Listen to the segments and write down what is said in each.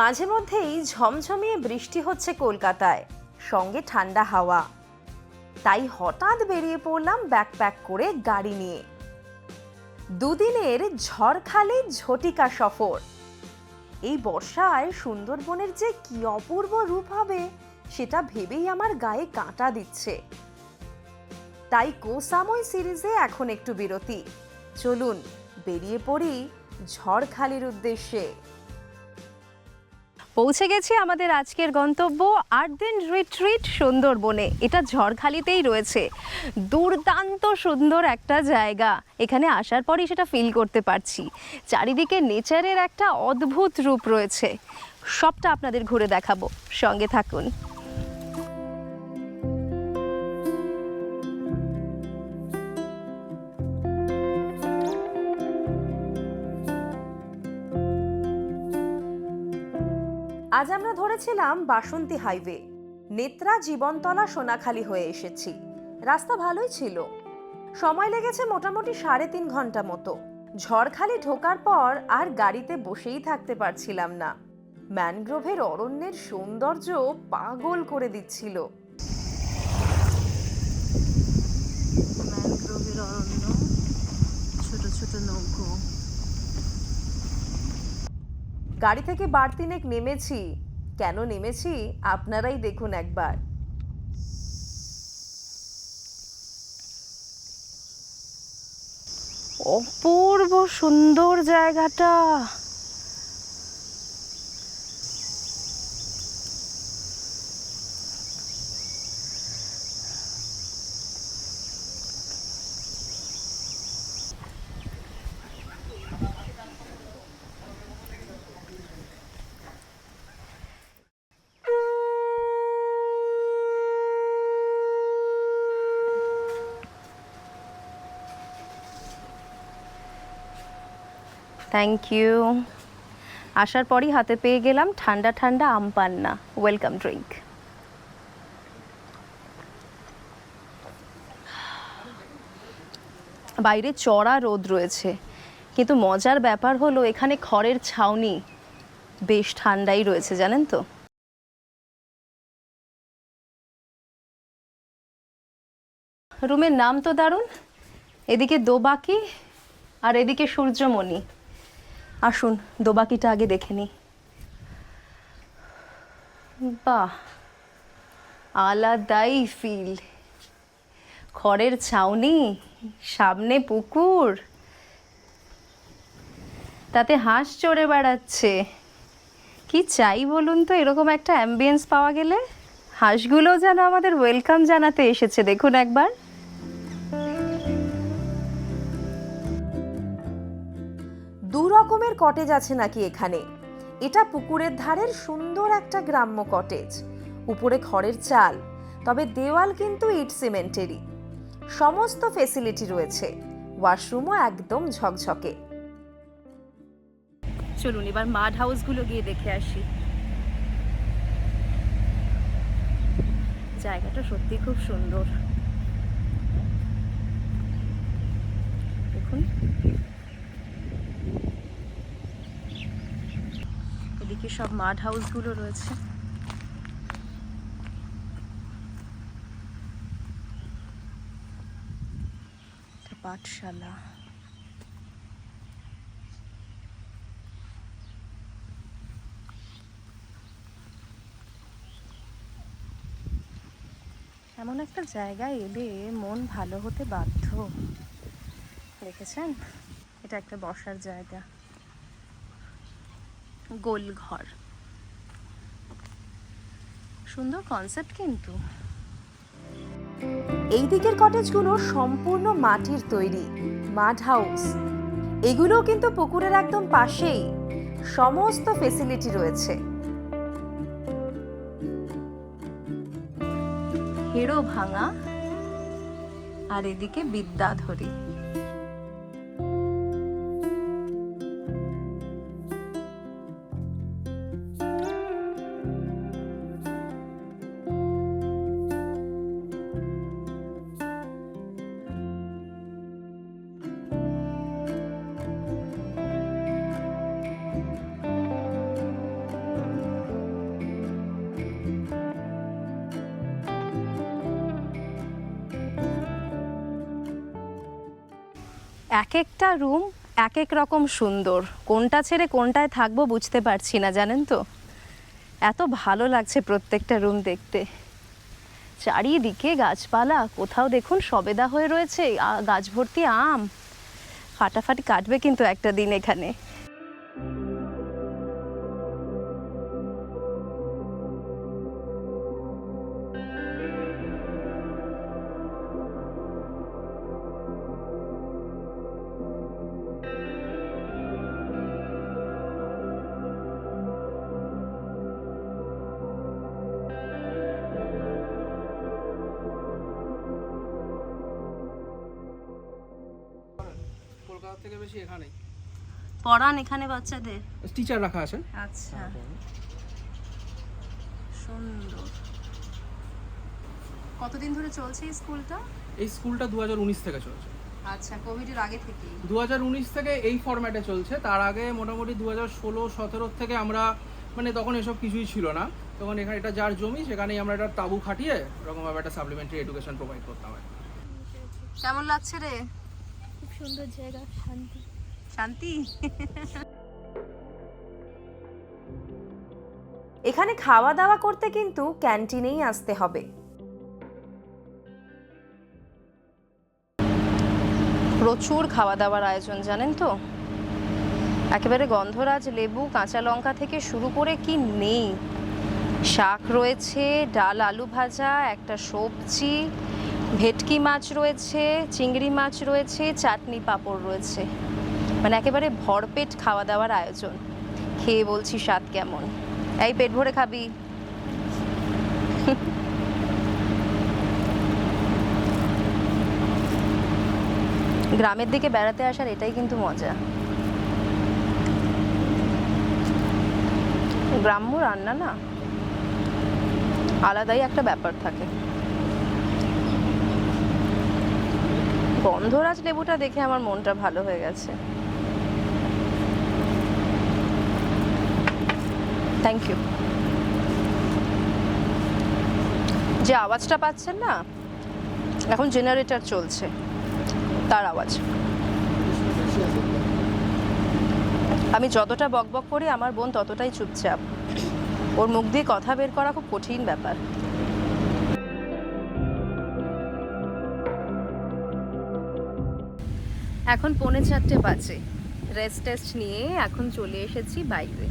মাঝে মধ্যেই ঝমঝমিয়ে বৃষ্টি হচ্ছে কলকাতায়, সঙ্গে ঠান্ডা হাওয়া। তাই হঠাৎ বেরিয়ে পড়লাম ব্যাকপ্যাক করে গাড়ি নিয়ে। দুদিনের ঝড়খালি ঝটিকা সফর। এই বর্ষায় সুন্দরবনের যে কি অপূর্ব রূপ হবে, সেটা ভেবেই আমার গায়ে কাঁটা দিচ্ছে। তাই কোসাময় সিরিজে এখন একটু বিরতি। চলুন, বেরিয়ে পড়ি ঝড়খালির উদ্দেশ্যে। পৌঁছে গেছি আমাদের আজকের গন্তব্য আট দিন রিট্রিট সুন্দরবনে। এটা ঝড়খালিতেই রয়েছে। দুর্দান্ত সুন্দর একটা জায়গা। এখানে আসার পরই সেটা ফিল করতে পারছি। চারিদিকে নেচারের একটা অদ্ভুত রূপ রয়েছে। সবটা আপনাদের ঘুরে দেখাবো। সঙ্গে থাকুন। আজ আমরা ধরেছিলাম বাসন্তী হাইওয়ে। নেত্রা জীবনতলা সোনাখালি হয়ে এসেছি। রাস্তা ভালোই ছিল। সময় লেগেছে মোটামুটি সাড়ে তিন ঘণ্টা মতো। ঝড়খালি ঢোকার পর আর গাড়িতে বসেই থাকতে পারছিলাম না। ম্যানগ্রোভের অরণ্যের সৌন্দর্য পাগল করে দিচ্ছিল। ম্যানগ্রোভের অরণ্য, ছোট ছোট নৌকো। গাড়ি থেকে বাড়তিনেক নেমেছি। কেন নেমেছি? আপনারাই দেখুন একবার। অপূর্ব সুন্দর জায়গাটা। থ্যাংক ইউ আসার পরই হাতে পেয়ে গেলাম ঠান্ডা ঠান্ডা আম পান্না। ওয়েলকাম ড্রিঙ্ক বাইরে চড়া রোদ রয়েছে, কিন্তু মজার ব্যাপার হলো এখানে খড়ের ছাউনি বেশ ঠান্ডাই রয়েছে, জানেন তো? রুমের নাম তো দারুণ, এদিকে দোবাকি আর এদিকে সূর্যমণি। আসুন, দোবাকিটা আগে দেখে নিই। বাহ, আলাদাই ফিল খড়ের ছাউনি, সামনে পুকুর। তাতে হাঁস চড়ে বেড়াচ্ছে। কি চাই বলুন তো, এরকম একটা অ্যাম্বিয়েন্স পাওয়া গেলে? হাঁসগুলোও যেন আমাদের ওয়েলকাম জানাতে এসেছে, দেখুন একবার। দু রকমের কটেজ আছে নাকি এখানে? এটা পুকুরের ধারের সুন্দর একটা গ্রাম্য কটেজ উপরে খড়ের চাল, তবে দেওয়াল কিন্তু ইট সিমেন্টেরই। সমস্ত ফেসিলিটি রয়েছে। ওয়াশরুমও একদম ঝকঝকে। চলুন, এবার মাড হাউসগুলো গিয়ে দেখে আসি। জায়গাটা সত্যি খুব সুন্দর। দেখুন। সব মাড হাউসগুলো রয়েছে। পাঠশালা। এমন একটা জায়গায় এলে মন ভালো হতে বাধ্য। দেখেছেন? এটা একটা বসার জায়গা। গোল ঘর। সুন্দর কনসেপ্ট কিন্তু। এই দিকের কটেজগুলো সম্পূর্ণ মাটির তৈরি মাড হাউস এগুলো কিন্তু পুকুরের একদম পাশেই। সমস্ত ফেসিলিটি রয়েছে। হেড়ো ভাঙা আর এদিকে বিদ্যাধরী। এক একটা রুম এক এক রকম সুন্দর। কোনটা ছেড়ে কোনটায় থাকব বুঝতে পারছি না, জানেন তো? এত ভালো লাগছে প্রত্যেকটা রুম দেখতে। চারিদিকে গাছপালা, কোথাও দেখুন সবেদা হয়ে রয়েছে গাছ ভর্তি আম। ফাটাফাটি কাটবে কিন্তু একটা দিন এখানে। থেকে বেশি এখানেই। পড়ান এখানে বাচ্চাদের? টিচার রাখা আছে। আচ্ছা। সুন্দর। কতদিন ধরে চলছে এই স্কুলটা? এই স্কুলটা দু হাজার উনিশ থেকে চলছে। আচ্ছা কোভিডের আগে থেকেই। দু থেকে এই ফরম্যাটে চলছে। তার আগে মোটামুটি দু হাজার ষোলো সতেরো থেকে আমরা মানে তখন এসব কিছুই ছিল না। তখন এখানে এটা যার জমি সেখানেই আমরা একটা তাবু খাটিয়ে এরকমভাবে একটা সাপ্লিমেন্টারি এডুকেশন প্রোভাইড করতাম কেমন লাগছে রে? খুব সুন্দর জায়গা শান্তি। শান্তি? এখানে খাওয়া দাওয়া করতে কিন্তু ক্যান্টিনেই আসতে হবে। প্রচুর খাওয়া দাওয়ার আয়োজন জানেন তো? একেবারে গন্ধরাজ লেবু কাঁচা লঙ্কা থেকে শুরু করে কি নেই? শাক রয়েছে ডাল আলু ভাজা একটা সবজি ভেটকি মাছ রয়েছে, চিংড়ি মাছ রয়েছে, চাটনি পাঁপড় রয়েছে। মানে একেবারে ভরপেট খাওয়া দাওয়ার আয়োজন। খেয়ে বলছি স্বাদ কেমন? এই পেট ভরে খাবি। গ্রামের দিকে বেড়াতে আসার এটাই কিন্তু মজা। গ্রাম্য রান্না না? আলাদাই একটা ব্যাপার থাকে। গন্ধরাজ লেবুটা দেখে আমার মনটা ভালো হয়ে গেছে। থ্যাংক ইউ যে আওয়াজটা পাচ্ছেন না, এখন জেনারেটর চলছে। তার আওয়াজ। আমি যতটা বকবক করি, আমার বোন ততটাই চুপচাপ। ওর মুখ দিয়ে কথা বের করা খুব কঠিন ব্যাপার। এখন পৌনে চারটে বাজে। রেস্ট টেস্ট নিয়ে এখন চলে এসেছি বাইরে।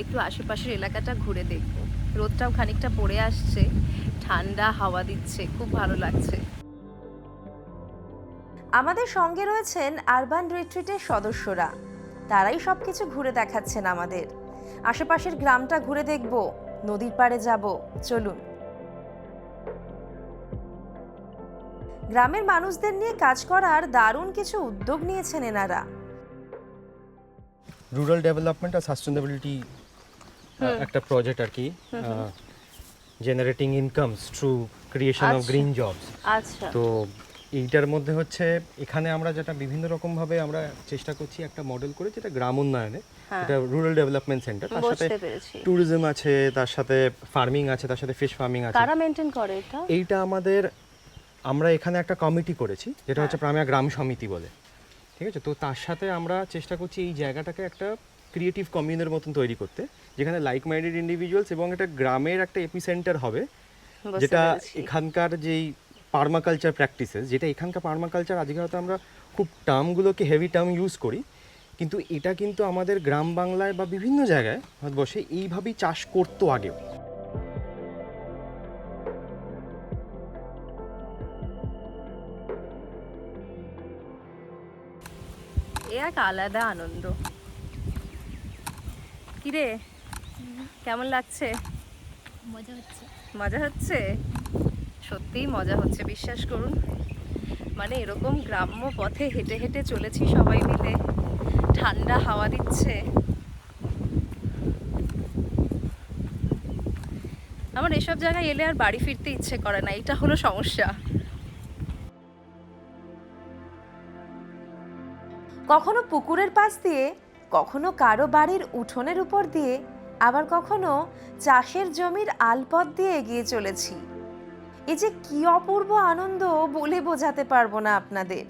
একটু আশেপাশের এলাকাটা ঘুরে দেখব। রোদটাও খানিকটা পড়ে আসছে। ঠান্ডা হাওয়া দিচ্ছে, খুব ভালো লাগছে। আমাদের সঙ্গে রয়েছেন আরবান রিট্রিটের সদস্যরা। তারাই সব কিছু ঘুরে দেখাচ্ছেন আমাদের। আশেপাশের গ্রামটা ঘুরে দেখব। নদীর পাড়ে যাব। চলুন। গ্রামের মানুষদের নিয়ে কাজ করার দারুণ কিছু উদ্যোগ নিয়েছেন এনারা। রুরাল ডেভেলপমেন্ট আর সাস্টেনেবিলিটি একটা প্রজেক্ট আর কি generating incomes through creation of. Green jobs আচ্ছা। তো এইটার মধ্যে হচ্ছে এখানে আমরা যেটা বিভিন্ন রকম ভাবে আমরা চেষ্টা করছি একটা মডেল করে যেটা গ্রাম উন্নয়নে হ্যাঁ। এটা রুরাল ডেভেলপমেন্ট সেন্টার তার সাথে ট্যুরিজম আছে তার সাথে ফার্মিং আছে তার সাথে ফিশ ফার্মিং আছে। কারা মেনটেন করে এটা? এইটা আমাদের আমরা এখানে একটা কমিটি করেছি যেটা হচ্ছে প্রামিয়া গ্রাম সমিতি বলে। ঠিক আছে? তো তার সাথে আমরা চেষ্টা করছি এই জায়গাটাকে একটা ক্রিয়েটিভ কমিউনের মতন তৈরি করতে যেখানে লাইক মাইন্ডেড ইন্ডিভিজুয়ালস এবং একটা গ্রামের একটা এপিসেন্টার হবে যেটা এখানকার যেই পার্মাকালচার প্র্যাকটিসেস যেটা এখানকার পার্মাকালচার আজকে হয়তো আমরা খুব টার্মগুলোকে হেভি টার্ম ইউজ করি কিন্তু এটা কিন্তু আমাদের গ্রাম বাংলায় বা বিভিন্ন জায়গায় ভারতবর্ষে এইভাবেই চাষ করতো আগেও। এক আলাদা আনন্দ। কিরে? কেমন লাগছে? মজা হচ্ছে। মজা হচ্ছে? সত্যিই মজা হচ্ছে বিশ্বাস করুন। মানে এরকম গ্রাম্য পথে হেঁটে হেঁটে চলেছি সবাই মিলে। ঠান্ডা হাওয়া দিচ্ছে। আমার এসব জায়গায় এলে আর বাড়ি ফিরতে ইচ্ছে করে না এটা হলো সমস্যা। কখনো পুকুরের পাশ দিয়ে, কখনো কারও বাড়ির উঠোনের উপর দিয়ে, আবার কখনো চাষের জমির আলপথ দিয়ে এগিয়ে চলেছি। এ যে কি অপূর্ব আনন্দ বলে বোঝাতে পারব না আপনাদের।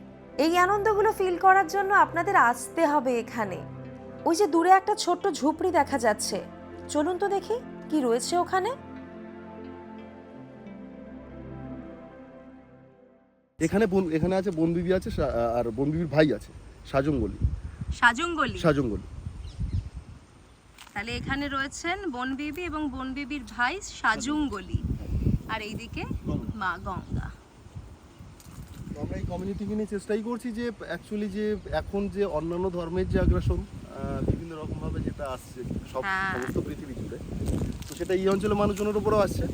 এই আনন্দগুলো ফিল করার জন্য আপনাদের আসতে হবে এখানে। ওই যে দূরে একটা ছোট্ট ঝুপড়ি দেখা যাচ্ছে। চলুন তো দেখি কি রয়েছে ওখানে। এখানে এখানে আছে বনবিবি আছে আর বনবিবির ভাই আছে। সাজঙ্গলি। সাজুঙ্গলি? সাজঙ্গলি। তাহলে এখানে রয়েছেন বনবিবি এবং বনবিবির ভাই সাজুঙ্গলি। আর এইদিকে মা গঙ্গা। আমরা এই কমিউনিটিকে নিয়ে চেষ্টাই করছি যে অ্যাকচুয়ালি যে এখন যে অন্যান্য ধর্মের যে আগ্রাসন বিভিন্ন রকমভাবে যেটা আসছে সব হ্যাঁ। সমস্ত পৃথিবী জুড়ে। তো সেটা এই অঞ্চলের মানুষজনের উপরেও আসছে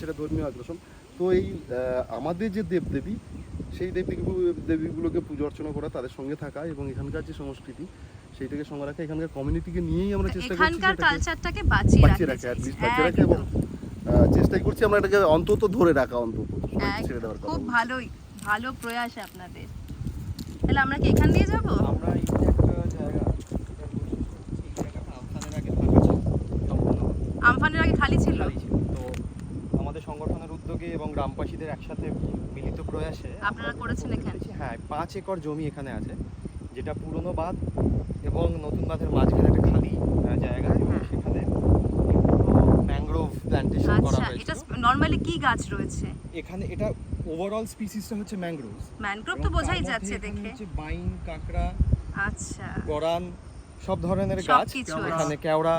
সেটা ধর্মীয় আগ্রাসন তো এই আমাদের যে দেবদেবী সেই দেবী দেবীগুলোকে পুজো অর্চনা করা তাদের সঙ্গে থাকা এবং এখানকার যে সংস্কৃতি সেইটাকে সঙ্গে রাখা এখানকার কমিউনিটিকে নিয়েই আমরা চেষ্টা করছি এখানকার কালচারটাকে বাঁচিয়ে রাখা। বাঁচিয়ে রাখা এবং চেষ্টাই করছি আমরা এটাকে অন্তত ধরে রাখা অন্তত ছেড়ে দেওয়ার খুব ভালোই ভালো প্রয়াস আপনাদের। তাহলে আমরা কি এখান দিয়ে যাব? আমরা আমফানের আগে খালি ছিল? খালি ছিল। তো আমাদের সংগঠনের উদ্যোগে এবং গ্রামবাসীদের একসাথে প্রয়াসে আপনারা করেছেন এখানে? হ্যাঁ পাঁচ একর জমি এখানে আছে যেটা পুরনো বাঁধ এবং নতুন বাঁধের মাঝখানে একটা খালি জায়গা হ্যাঁ। সেখানে ম্যাংগ্রোভ প্ল্যান্টেশন করা আচ্ছা এটা নর্মালি কি গাছ রয়েছে? এখানে এটা ওভারঅল স্পিসিসটা হচ্ছে ম্যাংগ্রোভ ম্যানগ্রোভ তো বোঝাই যাচ্ছে দেখে। হচ্ছে বাইন কাঁকড়া আচ্ছা। গরান সব ধরনের গাছ। এখানে কেওড়া।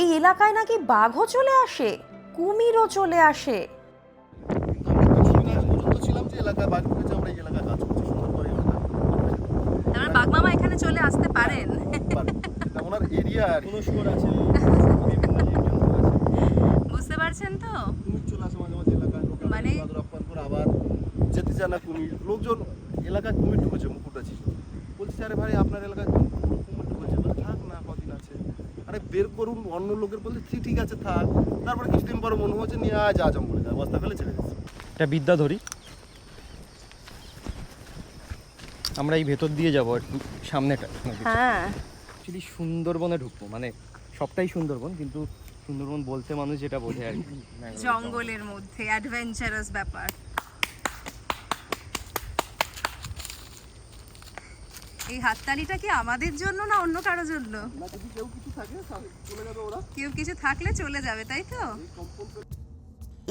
এই এলাকায় নাকি বাঘও চলে আসে কুমিরও চলে আসে। এলাকায় বাঘ ঢুকেছে আমরা এই এলাকায় কাজ করছি সুন্দর করে এলাকা তারপর বাঘ মামা এখানে চলে আসতে পারেন। ওনার এরিয়া আর কোনো শুয়োর আছে? আছে বুঝতে পারছেন তো? কুমির চলে আসে মাঝে মাঝে এলাকায় লোকে মানে- বাদর আবার যেতে চায় না কুমির। লোকজন এলাকায় কুমির ঢুকেছে মুকুটটা ছিল। বলছি আরে ভাই আপনার এলাকায় কুমির ঢুকেছে। বলে থাক না কদিন আছে। আরে বের করুন অন্য লোকের বলছে ঠিক ঠিক আছে থাক। তারপরে কিছুদিন পরে মনে হচ্ছে নিয়ে আয় যা জঙ্গলে যায় বস্তা ফেলে ছেড়ে দিচ্ছে। এটা বিদ্যাধরী। আমরা এই ভেতর দিয়ে যাব একটু সামনেটা। হ্যাঁ। অ্যাকচুয়ালি সুন্দরবনে ঢুকবো মানে সবটাই সুন্দরবন কিন্তু সুন্দরবন বলতে মানুষ যেটা বোঝে আর কি। জঙ্গলের মধ্যে অ্যাডভেঞ্চারাস ব্যাপার। এই হাততালিটা কি আমাদের জন্য না অন্য কারোর জন্য? না যদি কেউ কিছু থাকে চলে যাবে ওরা। কেউ কিছু থাকলে চলে যাবে তাই তো?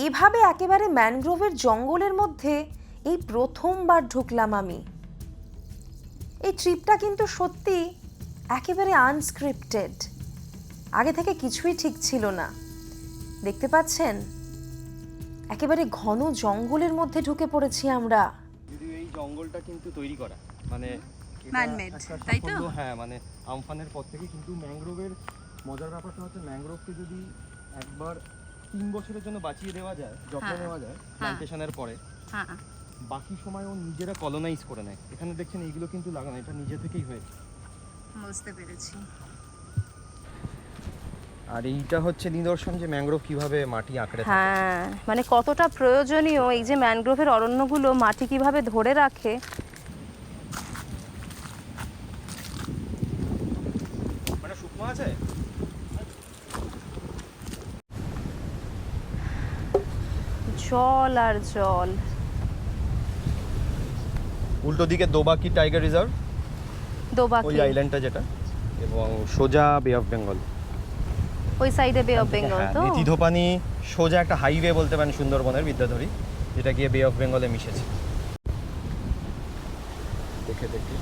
এভাবে একেবারে ম্যানগ্রোভের জঙ্গলের মধ্যে এই প্রথমবার ঢুকলাম আমি। এই ট্রিপটা কিন্তু সত্যি একেবারে আনস্ক্রিপ্টেড আগে থেকে কিছুই ঠিক ছিল না। দেখতে পাচ্ছেন? একেবারে ঘন জঙ্গলের মধ্যে ঢুকে পড়েছি আমরা। যদিও এই জঙ্গলটা কিন্তু তৈরি করা। মানে তাই তো? হ্যাঁ মানে আমফানের পর থেকে কিন্তু ম্যাংগ্রোভের মজার ব্যাপারটা হচ্ছে ম্যাংগ্রোভকে যদি একবার তিন বছরের জন্য বাঁচিয়ে দেওয়া যায় যত্ন হ্যাঁ, নেওয়া যায় প্লান্টেশনের পরে হ্যাঁ। বাকি সময় ও নিজেরা কলোনাইজ করে নেয়। এখানে দেখছেন এইগুলো কিন্তু লাগানো এটা নিজে থেকেই হয়েছে। বুঝতে পেরেছি। আর এইটা হচ্ছে নিদর্শন যে ম্যানগ্রোভ কীভাবে মাটি আঁকড়ে থাকে। হ্যাঁ মানে কতটা প্রয়োজনীয় এই যে ম্যানগ্রোভের অরণ্যগুলো মাটি কীভাবে ধরে রাখে। মানে শুকনো আছে? জল আর জল। উল্টো দিকে দোবাকি টাইগার রিজার্ভ দোবাকি। ওই আইল্যান্ডটা যেটা এবং সোজা বে অফ বেঙ্গল ওই সাইডে বে অফ বেঙ্গল তো? মেথিধোপানি সোজা একটা হাইওয়ে বলতে পারেন সুন্দরবনের বিদ্যাধরী যেটা গিয়ে বে অফ বেঙ্গলে মিশেছে। দেখে দেখে।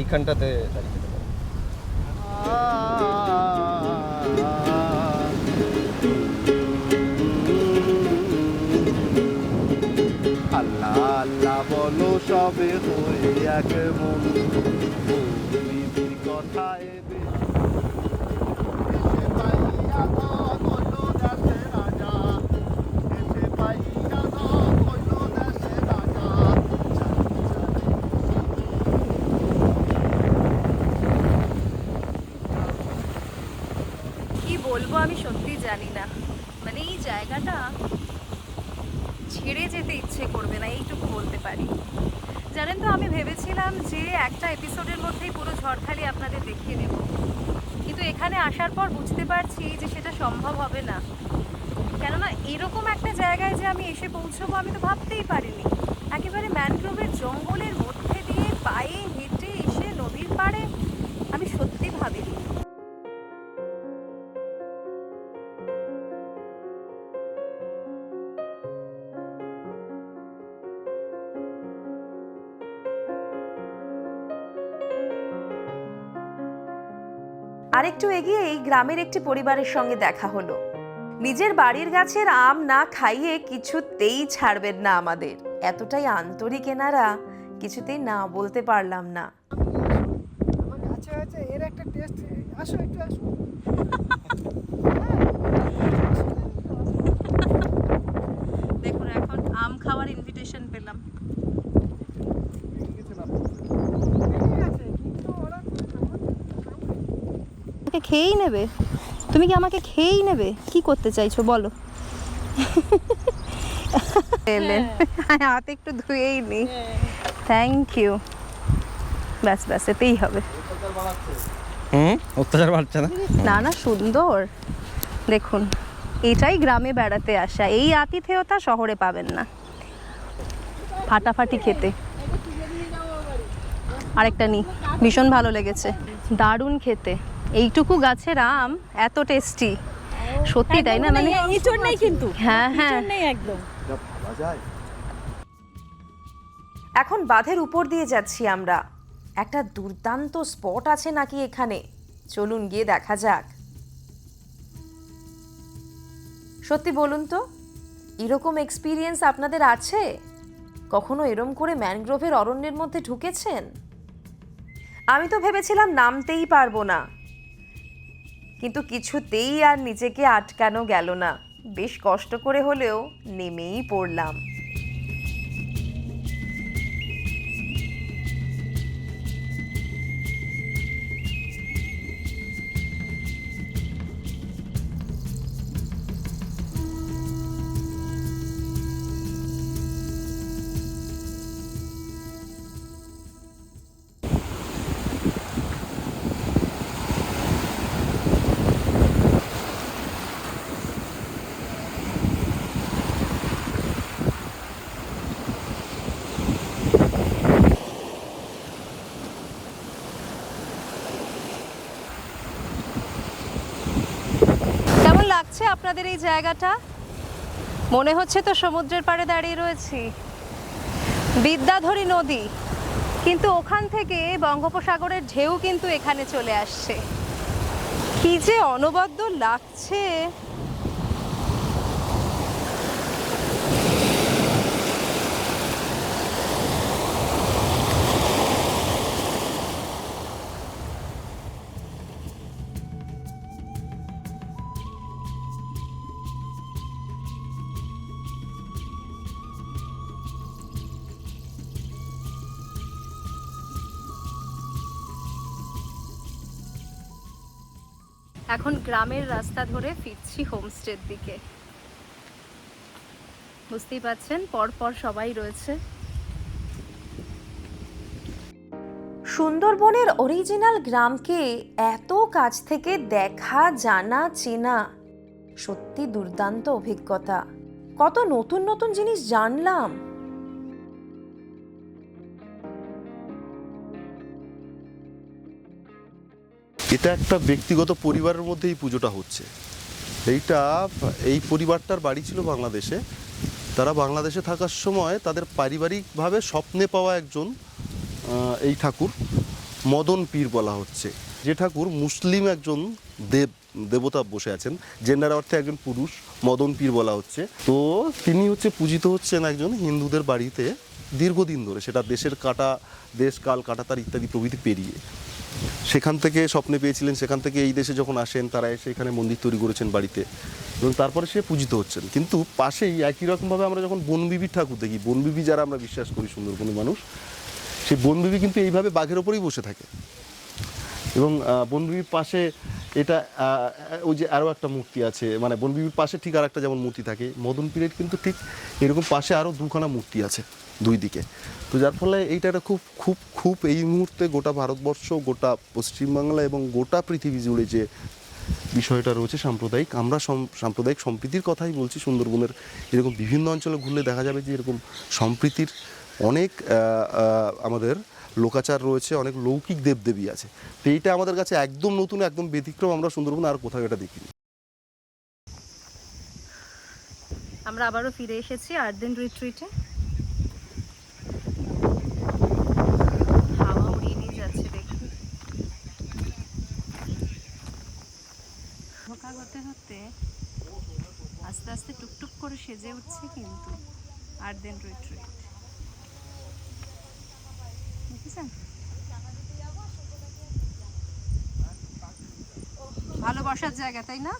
এইখানটাতে দাঁড়িয়ে যেতে পারেন। বলো সবে হয়ে এক মন। বিবির কথা এবে। এসে পাইয়া ধন হইল দেশে রাজা। এসে পাইয়া ধন হইল দেশে রাজা। জানি জানি বলব আমি সত্যি জানি না। মানে এই জায়গাটা ছেড়ে যেতে ইচ্ছে করবে না, এইটুকু পারি। জানেন তো, আমি ভেবেছিলাম যে একটা এপিসোডের মধ্যেই পুরো ঝড়খালি আপনাদের দেখিয়ে নেব কিন্তু এখানে আসার পর বুঝতে পারছি যে সেটা সম্ভব হবে না। কেননা এরকম একটা জায়গায় যে আমি এসে পৌঁছবো আমি তো ভাবতেই পারিনি। আরেকটু এগিয়েই গ্রামের একটি পরিবারের সঙ্গে দেখা হলো। নিজের বাড়ির গাছের আম না খাইয়ে কিছুতেই ছাড়বেন না আমাদের। এতটাই আন্তরিক এনারা কিছুতেই না বলতে পারলাম না। এর একটা টেস্ট আসো একটু আসো। দেখুন এখন আম খাওয়ার ইনভিটেশন পেলাম ঠিক আছে কিন্তু ওরা আমাকে খেয়েই নেবে? তুমি কি আমাকে খেয়েই নেবে? কি করতে চাইছো বলো। এলেন। হাত একটু ধুয়েই নি। থ্যাংক ইউ ব্যাস ব্যাস এতেই হবে। হুম? অত্যাচার বাড়ছে না? না না সুন্দর। দেখুন এটাই গ্রামে বেড়াতে আসা। এই আতিথেয়তা শহরে পাবেন না। ফাটাফাটি খেতে। আরেকটা নি। ভীষণ ভালো লেগেছে। দারুণ খেতে। এইটুকু গাছের আম এত টেস্টি সত্যি তাই না? মানে ইঁচড় নেই কিন্তু। হ্যাঁ হ্যাঁ। নেই একদম। এখন বাঁধের উপর দিয়ে যাচ্ছি আমরা। একটা দুর্দান্ত স্পট আছে নাকি এখানে? চলুন গিয়ে দেখা যাক। সত্যি বলুন তো এরকম এক্সপিরিয়েন্স আপনাদের আছে? কখনো এরম করে ম্যানগ্রোভের অরণ্যের মধ্যে ঢুকেছেন? আমি তো ভেবেছিলাম নামতেই পারব না। কিন্তু কিছুতেই আর নিজেকে আটকানো গেল না। বেশ কষ্ট করে হলেও নেমেই পড়লাম। আপনাদের এই জায়গাটা? মনে হচ্ছে তো সমুদ্রের পাড়ে দাঁড়িয়ে রয়েছি। বিদ্যাধরী নদী, কিন্তু ওখান থেকে বঙ্গোপসাগরের ঢেউ কিন্তু এখানে চলে আসছে। কি যে অনবদ্য লাগছে। এখন গ্রামের রাস্তা ধরে ফিরছি হোমস্টের দিকে। বুঝতেই পাচ্ছেন পরপর সবাই রয়েছে। সুন্দরবনের অরিজিনাল গ্রামকে এত কাছ থেকে দেখা, জানা, চেনা, সত্যি দুর্দান্ত অভিজ্ঞতা। কত নতুন নতুন জিনিস জানলাম। এটা একটা ব্যক্তিগত পরিবারের মধ্যে এই পুজোটা হচ্ছে। এইটা, এই পরিবারটার বাড়ি ছিল বাংলাদেশে। তারা বাংলাদেশে থাকার সময় তাদের পারিবারিকভাবে স্বপ্নে পাওয়া একজন এই ঠাকুর, মদন পীর বলা হচ্ছে। যে ঠাকুর মুসলিম একজন দেব, দেবতা বসে আছেন জেন্ডার অর্থে একজন পুরুষ, মদন পীর বলা হচ্ছে। তো তিনি হচ্ছে পূজিত হচ্ছেন একজন হিন্দুদের বাড়িতে দীর্ঘদিন ধরে। সেটা দেশের কাটা, দেশ কাল কাটা তার ইত্যাদি প্রভৃতি পেরিয়ে। সেখান থেকে স্বপ্নে পেয়েছিলেন, সেখান থেকে এই দেশে যখন আসেন, তারা এসে এখানে মন্দির তৈরি করেছেন বাড়িতে। এবং তারপরে সে পূজিত হচ্ছেন। কিন্তু পাশেই একই রকমভাবে আমরা যখন বনবিবির ঠাকুর দেখি, বনবিবি যারা আমরা বিশ্বাস করি সুন্দরবনের মানুষ, সেই বনবিবি কিন্তু এইভাবে বাঘের ওপরেই বসে থাকে। এবং বনবিবির পাশে এটা ওই যে আরও একটা মূর্তি আছে মানে বনবিবির পাশে ঠিক আর একটা যেমন মূর্তি থাকে, মদন পীরের কিন্তু ঠিক এরকম পাশে আরও দুখানা মূর্তি আছে। দুই দিকে। তো যার ফলে এইটা একটা খুব খুব খুব এই মুহূর্তে গোটা ভারতবর্ষ, গোটা পশ্চিমবাংলা এবং গোটা পৃথিবী জুড়ে যে বিষয়টা রয়েছে সাম্প্রদায়িক, আমরা সাম্প্রদায়িক সম্প্রীতির কথাই বলছি। সুন্দরবনের এরকম বিভিন্ন অঞ্চলে ঘুরলে দেখা যাবে যে এরকম সম্প্রীতির অনেক আমাদের লোকাচার রয়েছে, অনেক লৌকিক দেবদেবী আছে। তো এইটা আমাদের কাছে একদম নতুন, একদম ব্যতিক্রম, আমরা সুন্দরবন আর কোথাও এটা দেখিনি। আমরা আবারও ফিরে এসেছি আট দিন রিট্রিটে হাওয়া উড়িয়ে নিয়ে যাচ্ছে দেখি ধোকা হতে হতে আস্তে আস্তে টুকটুক করে সেজে উঠছে কিন্তু। আর দেন রুইট রুইট দেখেছেন ভালোবাসার জায়গা, তাই না?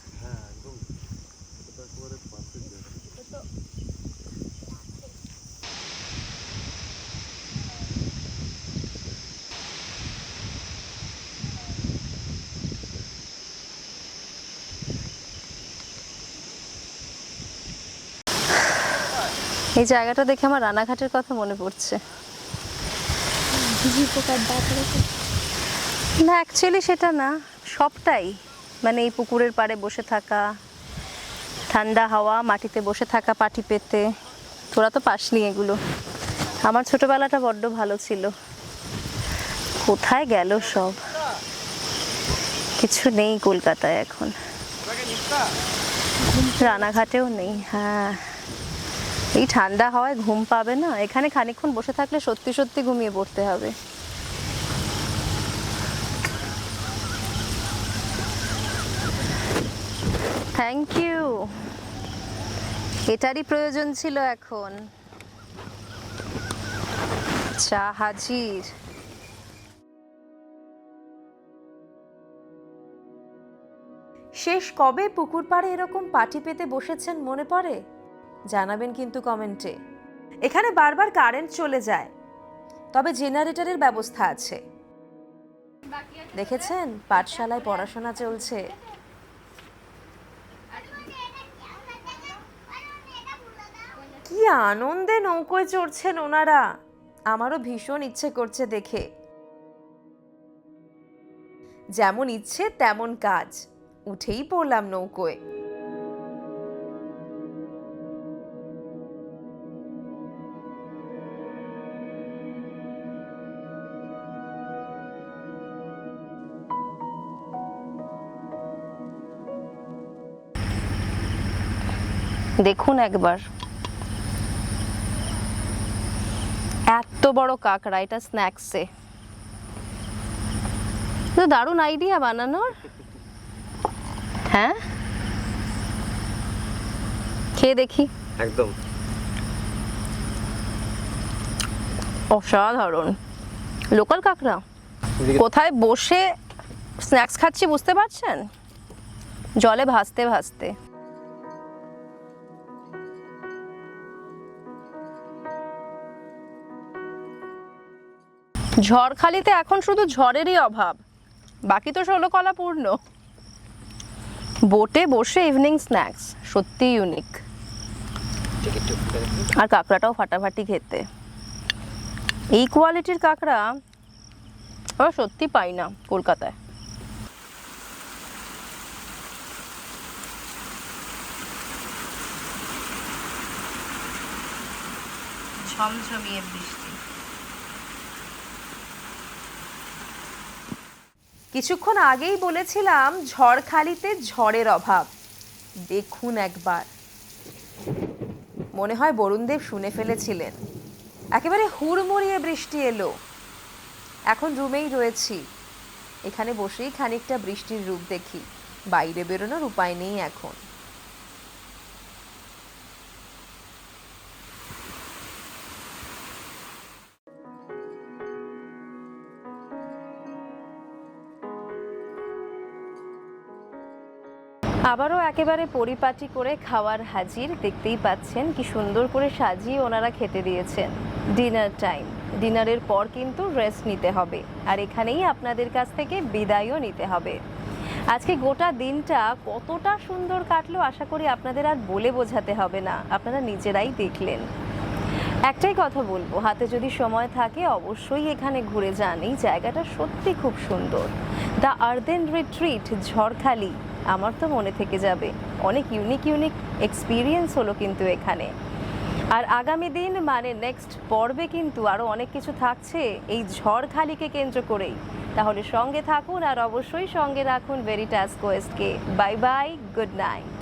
এই জায়গাটা দেখে আমার রানাঘাটের কথা মনে পড়ছে। না অ্যাকচুয়ালি সেটা না, সবটাই। মানে এই পুকুরের পাড়ে বসে থাকা, ঠান্ডা হাওয়া, মাটিতে বসে থাকা, পাটি পেতে। তোরা তো পাসনি এগুলো। আমার ছোটবেলাটা বড্ড ভালো ছিল। কোথায় গেল সব? কিছু নেই কলকাতায় এখন। রানাঘাটেও নেই হ্যাঁ। এই ঠান্ডা হাওয়ায় ঘুম পাবে না। এখানে খানিকক্ষণ বসে থাকলে সত্যি সত্যি ঘুমিয়ে পড়তে হবে। থ্যাংক ইউ এটারই প্রয়োজন ছিল এখন। চা হাজির। শেষ কবে পুকুর পাড়ে এরকম পাটি পেতে বসেছেন মনে পড়ে? জানাবেন কিন্তু কমেন্টে। এখানে বারবার কারেন্ট চলে যায়, তবে জেনারেটরের ব্যবস্থা আছে। দেখেছেন? পাঠশালায় পড়াশোনা চলছে। কি আনন্দে নৌকোয় চড়ছেন ওনারা। আমারও ভীষণ ইচ্ছে করছে দেখে। যেমন ইচ্ছে, তেমন কাজ। উঠেই পড়লাম নৌকোয়। দেখুন একবার। এত বড় কাঁকড়া এটা স্ন্যাক্সে দারুণ আইডিয়া বানানোর। হ্যাঁ? খেয়ে দেখি। একদম। অসাধারণ। লোকাল কাঁকড়া। কোথায় বসে স্ন্যাক্স খাচ্ছি বুঝতে পারছেন? জলে ভাসতে ভাসতে। ঝড়খালিতে এখন শুধু ঝড়েরই অভাব। বাকি তো ষোলো কলা পূর্ণ। বোটে বসে ইভিনিং স্ন্যাক্স সত্যি ইউনিক আর কাঁকড়াটাও ফাটাফাটি খেতে। এই কোয়ালিটির কাঁকড়া আমরা সত্যি পাই না কলকাতায়। ঝমঝমিয়ে বৃষ্টি। কিছুক্ষণ আগেই বলেছিলাম, ঝড়খালিতে ঝড়ের অভাব। দেখুন একবার। মনে হয় বরুণদেব শুনে ফেলেছিলেন। একেবারে হুড়মুড়িয়ে বৃষ্টি এলো। এখন রুমেই রয়েছি। এখানে বসেই খানিকটা বৃষ্টির রূপ দেখি। বাইরে বেরোনোর উপায় নেই এখন। আবারও একেবারে পরিপাটি করে খাওয়ার হাজির দেখতেই পাচ্ছেন কি সুন্দর করে সাজিয়ে ওনারা খেতে দিয়েছেন। ডিনার টাইম ডিনারের পর কিন্তু রেস্ট নিতে হবে। আর এখানেই আপনাদের কাছ থেকে বিদায়ও নিতে হবে। আজকে গোটা দিনটা কতটা সুন্দর কাটলো আশা করি আপনাদের আর বলে বোঝাতে হবে না। আপনারা নিজেরাই দেখলেন। একটাই কথা বলব, হাতে যদি সময় থাকে অবশ্যই এখানে ঘুরে যান। এই জায়গাটা সত্যি খুব সুন্দর। The Arden Retreat, Jharkhali. আমার তো মনে থেকে যাবে। অনেক ইউনিক ইউনিক এক্সপিরিয়েন্স হলো কিন্তু এখানে। আর আগামী দিন মানে নেক্সট পর্বে কিন্তু আরও অনেক কিছু থাকছে, এই ঝড়খালিকে কেন্দ্র করেই। তাহলে সঙ্গে থাকুন আর অবশ্যই সঙ্গে রাখুন ভেরিটাস কোয়েস্টকে বাই বাই গুড নাইট